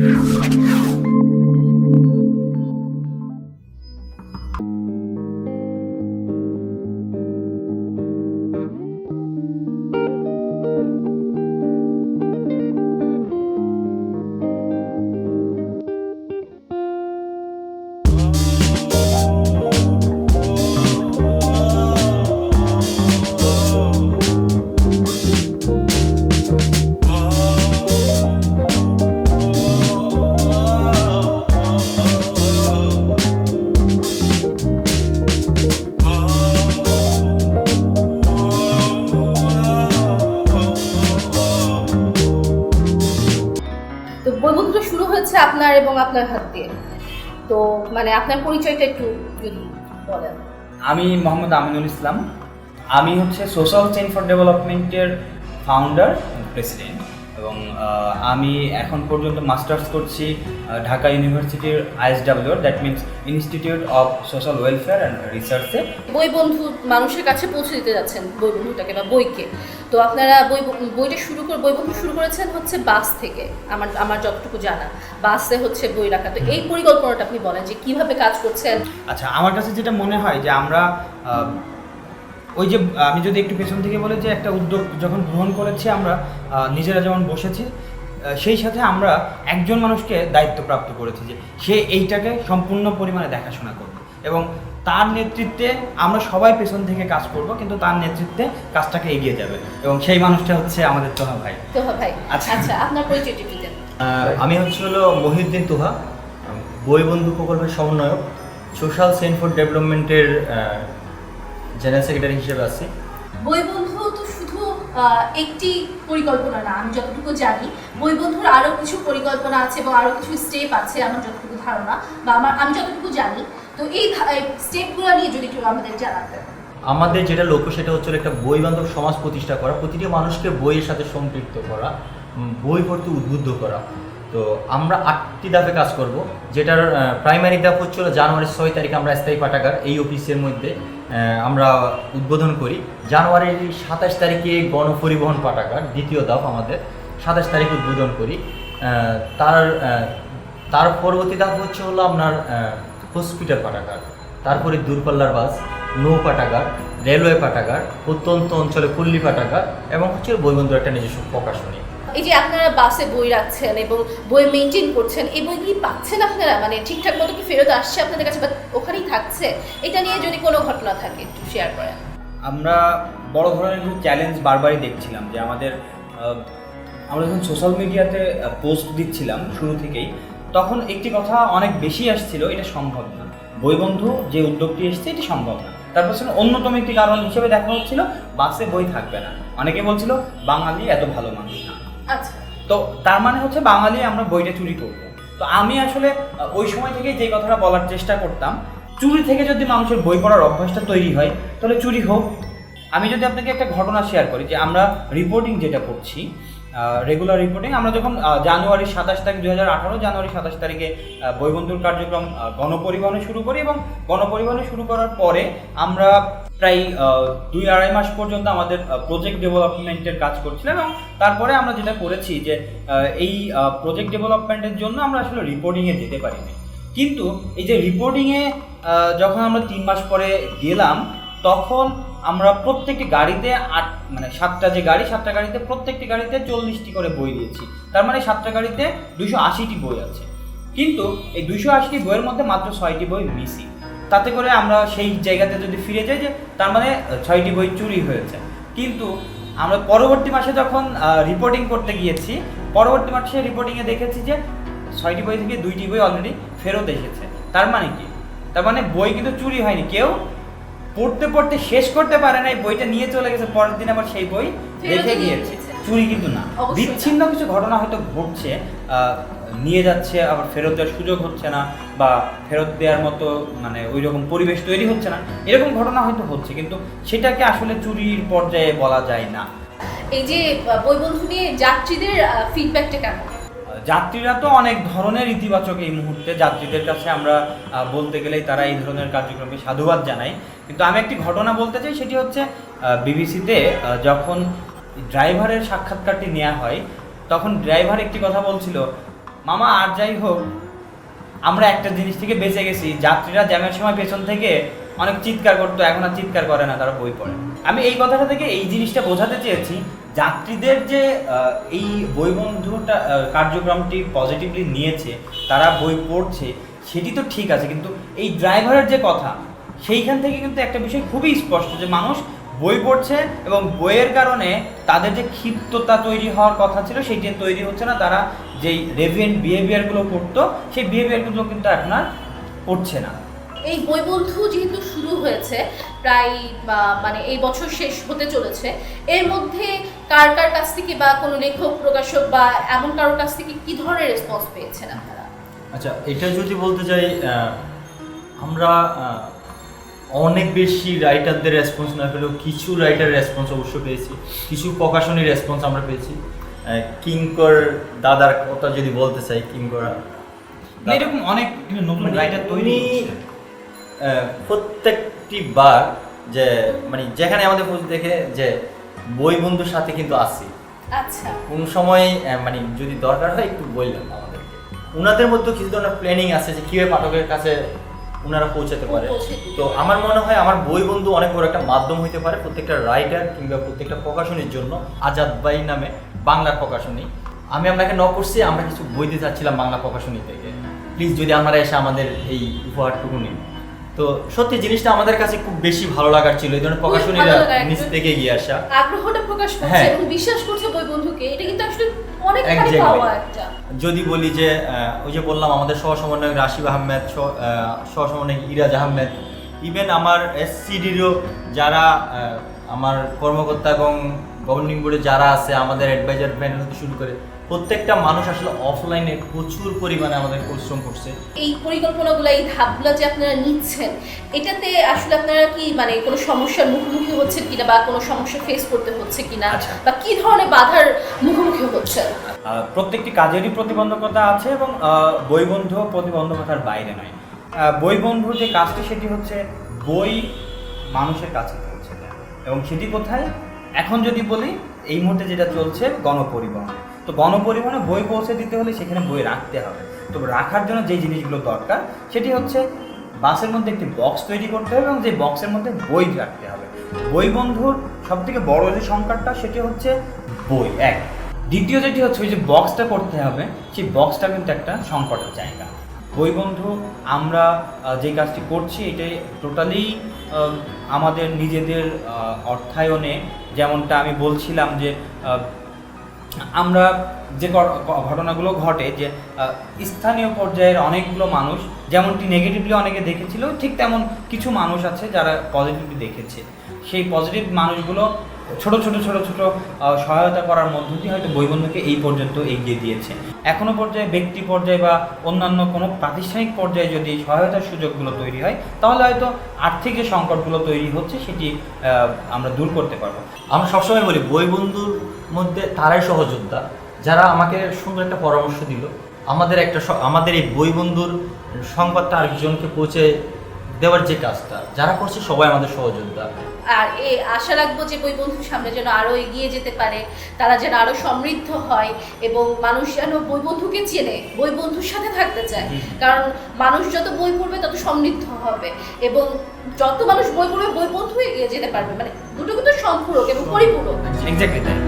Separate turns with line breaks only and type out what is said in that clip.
তো আপনার এবং আপনার হাত দিয়ে তো মানে আপনার পরিচয়টা একটু যদি বলেন।
আমি মোহাম্মদ আমিনুল ইসলাম। আমি হচ্ছে সোশ্যাল চেইন ফর ডেভেলপমেন্টের ফাউন্ডার প্রেসিডেন্ট এবং আমি এখন পর্যন্ত মাস্টার্স করছি ঢাকা ইউনিভার্সিটির ISW that means institute of social welfare and রিসার্চে
বই বন্ধু মানুষের কাছে পৌঁছে দিতে যাচ্ছেন বই বন্ধুটাকে বা বইকে। তো আপনারা বই বইটা শুরু করে বই বন্ধু শুরু করেছেন হচ্ছে বাস থেকে আমার আমার যতটুকু জানা। বাসে হচ্ছে বই রাখা। তো এই পরিকল্পনাটা আপনি বলেন যে কীভাবে কাজ করছেন?
আচ্ছা আমার কাছে যেটা মনে হয় যে আমরা ওই যে আমি যদি একটু পেছন থেকে বলি যে একটা উদ্যোগ যখন গ্রহণ করেছি আমরা নিজেরা যেমন বসেছি সেই সাথে আমরা একজন মানুষকে দায়িত্বপ্রাপ্ত করেছি যে সে এইটাকে সম্পূর্ণ পরিমাণে দেখাশোনা করবে। এবং তার নেতৃত্বে আমরা সবাই পেছন থেকে কাজ করব কিন্তু তার নেতৃত্বে কাজটাকে এগিয়ে যাবে। এবং সেই মানুষটা হচ্ছে আমাদের তোহা ভাই।
তো ভাই।
আচ্ছা।
আচ্ছা আপনার পরিচয়টা
আমি হচ্ছে হলো মহিউদ্দিন তুহা বই বন্ধু প্রকল্পের সমন্বয়ক সোশ্যাল সেন্ট ফর ডেভেলপমেন্টের জেনারেল সেক্রেটারি হিসেবে আছি।
বই বন্ধু তো শুধু একটি পরিকল্পনা না আমি যতটুকু জানি বই বন্ধুর আরও কিছু পরিকল্পনা আছে এবং আরও কিছু স্টেপ আছে আমার যতটুকু ধারণা বা আমার আমি যতটুকু জানি। তো এই স্টেপগুলো নিয়ে যদি একটু আমাদের জানাতেন
আমাদের যেটা লক্ষ্য সেটা হচ্ছে একটা বই বান্ধব সমাজ প্রতিষ্ঠা করা প্রতিটি মানুষকে বইয়ের সাথে সম্পৃক্ত করা বই পড়তে উদ্বুদ্ধ করা। তো আমরা আটটি ধাপে কাজ করব, যেটার প্রাইমারি ধাপ হচ্ছে হলো জানুয়ারির ছয় তারিখ আমরা স্থায়ী পাঠাগার, এই অফিসের মধ্যে আমরা উদ্বোধন করি। জানুয়ারির সাতাশ তারিখে গণপরিবহন পাঠাগার, দ্বিতীয় ধাপ আমাদের, সাতাশ তারিখ উদ্বোধন করি। তার তার পরবর্তী ধাপ হচ্ছে হলো আপনার হসপিটাল পাঠাগার, তারপরে দূরপাল্লার বাস, নৌ পাঠাগার রেলওয়ে পাঠাগার, প্রত্যন্ত অঞ্চলে পল্লী পাঠাগার এবং হচ্ছে বইবন্ধুর একটা নিজস্ব প্রকাশনী।
এই যে আপনারা বাসে বই রাখছেন এবং বই মেনটেন করছেন, এই বই কি পাচ্ছেন আপনারা? মানে ঠিকঠাক মতো কি ফেরত আসছে আপনাদের কাছে বা ওখানেই থাকছে? এটা নিয়ে যদি কোনো ঘটনা থাকে, একটু শেয়ার করেন।
আমরা বড় ধরনের কিছু চ্যালেঞ্জ বারবারই দেখছিলাম যে আমাদের আমরা যখন সোশ্যাল মিডিয়াতে পোস্ট দিচ্ছিলাম শুরু থেকেই, তখন একটি কথা অনেক বেশি আসছিল, এটা সম্ভব না। বইবন্ধু যে উদ্যোগটি এসছে, এটি সম্ভব না। তারপর ছিল অন্যতম একটি কারণ হিসেবে দেখা হচ্ছিল, বাসে বই থাকবে না। অনেকে বলছিল, বাঙালি এত ভালো মানুষ না। তো তার মানে হচ্ছে বাঙালি আমরা বইটা চুরি করব। তো আমি আসলে ওই সময় থেকে যে কথাটা বলার চেষ্টা করতাম, চুরি থেকে যদি মানুষের বই পড়ার অভ্যাসটা তৈরি হয়, তাহলে চুরি হোক। আমি যদি আপনাকে একটা ঘটনা শেয়ার করি, যে আমরা রিপোর্টিং যেটা করছি রেগুলার রিপোর্টিং আমরা যখন জানুয়ারি সাতাশ তারিখ দু হাজার আঠারো, জানুয়ারি সাতাশ তারিখে বইবন্ধুর কার্যক্রম গণপরিবহনে শুরু করি এবং গণপরিবহনে শুরু করার পরে আমরা প্রায় দুই আড়াই মাস পর্যন্ত আমাদের প্রজেক্ট ডেভেলপমেন্টের কাজ করছিলাম এবং তারপরে আমরা যেটা করেছি যে এই প্রজেক্ট ডেভেলপমেন্টের জন্য আমরা আসলে রিপোর্টিংয়ে যেতে পারিনি। কিন্তু এই যে রিপোর্টিংয়ে যখন আমরা তিন মাস পরে গেলাম, তখন আমরা প্রত্যেকটি গাড়িতে আট মানে সাতটা যে গাড়ি, সাতটা গাড়িতে প্রত্যেকটি গাড়িতে চল্লিশটি করে বই দিয়েছি। তার মানে সাতটা গাড়িতে দুশো আশিটি বই আছে। কিন্তু এই দুশো আশিটি বইয়ের মধ্যে মাত্র ছয়টি বই মিসিং তাতে করে আমরা সেই জায়গাতে যদি ফিরে যাই যে তার মানে ছয়টি বই চুরি হয়েছে। কিন্তু আমরা পরবর্তী মাসে যখন রিপোর্টিং করতে গিয়েছি পরবর্তী মাসে রিপোর্টিংয়ে দেখেছি যে ছয়টি বই থেকে দুইটি বই অলরেডি ফেরত এসেছে। তার মানে কি? তার মানে বই কিন্তু চুরি হয়নি। কেউ পড়তে পড়তে শেষ করতে পারে না এই বইটা নিয়ে চলে গেছে পরের দিন আবার সেই বই রেখে গিয়েছে। চুরি কিন্তু না। বিচ্ছিন্ন কিছু ঘটনা হয়তো ঘটছে নিয়ে যাচ্ছে আবার ফেরত দেওয়ার সুযোগ হচ্ছে না বা ফেরত দেওয়ার মতো মানে ওই রকম পরিবেশ তৈরি হচ্ছে না। এরকম ঘটনা হয়তো হচ্ছে কিন্তু সেটাকে আসলে চুরির পর্যায়ে বলা যায় না।
এই যে আহ, বই বন্ধু নিয়ে যাত্রীদের ফিডব্যাকটা কেমন?
যাত্রীরা তো অনেক ধরনের ইতিবাচক এই মুহূর্তে। যাত্রীদের কাছে আমরা বলতে গেলেই তারা এই ধরনের কার্যক্রমে সাধুবাদ জানাই। কিন্তু আমি একটি ঘটনা বলতে চাই সেটি হচ্ছে বিবিসিতে যখন ড্রাইভারের সাক্ষাৎকারটি নেওয়া হয় তখন ড্রাইভার একটি কথা বলছিল মামা, আর যাই হোক, আমরা একটা জিনিস থেকে বেঁচে গেছি। যাত্রীরা জ্যামের সময় পেছন থেকে অনেক চিৎকার করতো, এখন আর চিৎকার করে না, তারা বই পড়ে। আমি এই কথাটা থেকে এই জিনিসটা বোঝাতে চেয়েছি, যাত্রীদের যে এই বই বন্ধুটা কার্যক্রমটি পজিটিভলি নিয়েছে, তারা বই পড়ছে, সেটি তো ঠিক আছে, কিন্তু এই ড্রাইভারের যে কথা, সেইখান থেকে কিন্তু একটা বিষয় খুবই স্পষ্ট যে মানুষ বই পড়ছে এবং বইয়ের কারণে তাদের যে ক্ষিপ্ততা তৈরি হওয়ার কথা ছিল সেইটি তৈরি হচ্ছে না, তারা যেই রেভিয়েন্ট বিহেভিয়ারগুলো করতো সেই বিহেভিয়ারগুলো কিন্তু এখন আর করছে না।
এই বই বন্ধু যেহেতু শুরু হয়েছে প্রায় বা, মানে এই বছর শেষ হতে চলেছে এর মধ্যে কার কার কাছ থেকে বা কোনো লেখক প্রকাশক বা এমন কারোর কাছ থেকে কি ধরনের রেসপন্স পেয়েছেন আপনারা?
আচ্ছা এটা যদি বলতে চাই আমরা অনেক বেশি রাইটারদের রেসপন্স না পেলেও কিছু রাইটার রেসপন্স অবশ্য পেয়েছি কিছু প্রকাশনী রেসপন্স আমরা পেয়েছি। কিঙ্কর দাদার কথা যদি বলতে চাই কিঙ্কর
মানে এরকম অনেক নতুন
মানে
রাইটার তৈরি
আহ, প্রত্যেকটি বার যে মানে যেখানে আমাদের পোস্ট দেখে যে বই বন্ধুর সাথে কিন্তু আসি
আচ্ছা।
কোন সময় মানে যদি দরকার হয় একটু বললেন আমাদেরকে। উনাদের মধ্যে কিছু ধরনের প্ল্যানিং আছে যে কীভাবে পাঠকের কাছে উনারা পৌঁছাতে পারে। তো আমার মনে হয় আমার বই বন্ধু অনেক বড় একটা মাধ্যম হইতে পারে প্রত্যেকটা রাইটার কিংবা প্রত্যেকটা প্রকাশনীর জন্য আজাদ ভাই নামে। বাংলার প্রকাশনী। আমি আপনাকে ন করছি আমরা কিছু বই দিতে চাচ্ছিলাম বাংলা প্রকাশনী থেকে। প্লিজ যদি আপনারা এসে আমাদের এই উপহারটুকু নিন। তো সত্যি জিনিসটা আমাদের কাছে খুব বেশি ভালো লাগার ছিল। এই ধরনের প্রকাশনীরা নিচ থেকে গিয়ে আসা।
আগ্রহটা প্রকাশ করছে
হ্যাঁ।
এবং বিশ্বাস করছে বই বন্ধুকে এটা কিন্তু আসলে অনেক. পাওয়া একটা।
যদি বলি যে ওই যে বললাম আমাদের সহসমন্বয়ক রাশিদ আহমেদ সহ- আহ, সহসমন্বয়ক ইরাজ আহমেদ ইভেন আমার এসসিডিরও যারা আমার কর্মকর্তা এবং গভর্নিং বোর্ডে যারা আছে আমাদের অ্যাডভাইজার প্যানেল হতে শুরু করে প্রত্যেকটা মানুষ আসলে অফলাইনে প্রচুর পরিমাণে আমাদের পরিশ্রম করছে।
এই পরিকল্পনাগুলো এই ধাপগুলো যে আপনারা নিচ্ছেন এটাতে আসলে আপনারা কি মানে কোনো সমস্যার মুখোমুখি হচ্ছে কিনা বা কোনো সমস্যা ফেস করতে হচ্ছে কিনা?
আচ্ছা।
বা কি ধরনের বাধার মুখোমুখি
হচ্ছে প্রত্যেকটি কাজেরই প্রতিবন্ধকতা আছে এবং আহ, বই প্রতিবন্ধকতার বাইরে নয়। আহ, বই বন্ধুর যে কাজটি সেটি হচ্ছে বই মানুষের কাছে পৌঁছে দেয়। এবং সেটি কোথায়? এখন যদি বলি, এই মুহূর্তে যেটা চলছে গণপরিবহন। তো গণপরিবহনে বই পৌঁছে দিতে হলে সেখানে বই রাখতে হবে। তো রাখার জন্য যে জিনিসগুলো দরকার, সেটি হচ্ছে বাসের মধ্যে একটি বক্স তৈরি করতে হবে এবং যে বক্সের মধ্যে বই রাখতে হবে। বই বন্ধুর সব থেকে বড় যে সংকটটা, সেটি হচ্ছে বই। এক। দ্বিতীয় যেটি হচ্ছে, ওই যে বক্সটা করতে হবে, সেই বক্সটা কিন্তু একটা সংকটের জায়গা। বই বন্ধু, আমরা যে কাজটি করছি, এটাই টোটালি আমাদের নিজেদের অর্থায়নে যেমনটা আমি বলছিলাম যে আমরা যে ঘটনাগুলো ঘটে যে স্থানীয় পর্যায়ের অনেকগুলো মানুষ, যেমনটি নেগেটিভলি অনেকে দেখেছিল, ঠিক তেমন কিছু মানুষ আছে যারা পজিটিভলি দেখেছে। সেই পজিটিভ মানুষগুলো ছোট ছোট ছোট ছোট সহায়তা করার মধ্য দিয়ে হয়তো বইবন্ধুকে এই পর্যন্ত এগিয়ে দিয়েছে। এখনও পর্যায়ে ব্যক্তি পর্যায়ে বা অন্যান্য কোনো প্রাতিষ্ঠানিক পর্যায়ে যদি সহায়তার সুযোগগুলো তৈরি হয়, তাহলে হয়তো আর্থিক যে সংকটগুলো তৈরি হচ্ছে সেটি আমরা দূর করতে পারব।
আমরা সবসময় বলি বই বন্ধুর মধ্যে তারাই সহযোদ্ধা। যারা আমাকে সুন্দর একটা পরামর্শ দিল, আমাদের একটা আমাদের এই বই বন্ধুর সংবাদটা আরেকজনকে পৌঁছে দেওয়ার যে কাজটা যারা করছে সবাই আমাদের সহযোদ্ধা।
আর এ আশা রাখব যে বই বন্ধুর সামনে যেন আরও এগিয়ে যেতে পারে তারা যেন আরও সমৃদ্ধ হয় এবং মানুষ যেন বই বন্ধুকে চেনে বই বন্ধুর সাথে থাকতে চায়। কারণ মানুষ যত বই পড়বে তত সমৃদ্ধ হবে এবং যত মানুষ বই পড়বে বই বন্ধু এগিয়ে যেতে পারবে। মানে দুটো কিন্তু সম্পূরক এবং পরিপূরক।
এক্স্যাক্টলি তাই।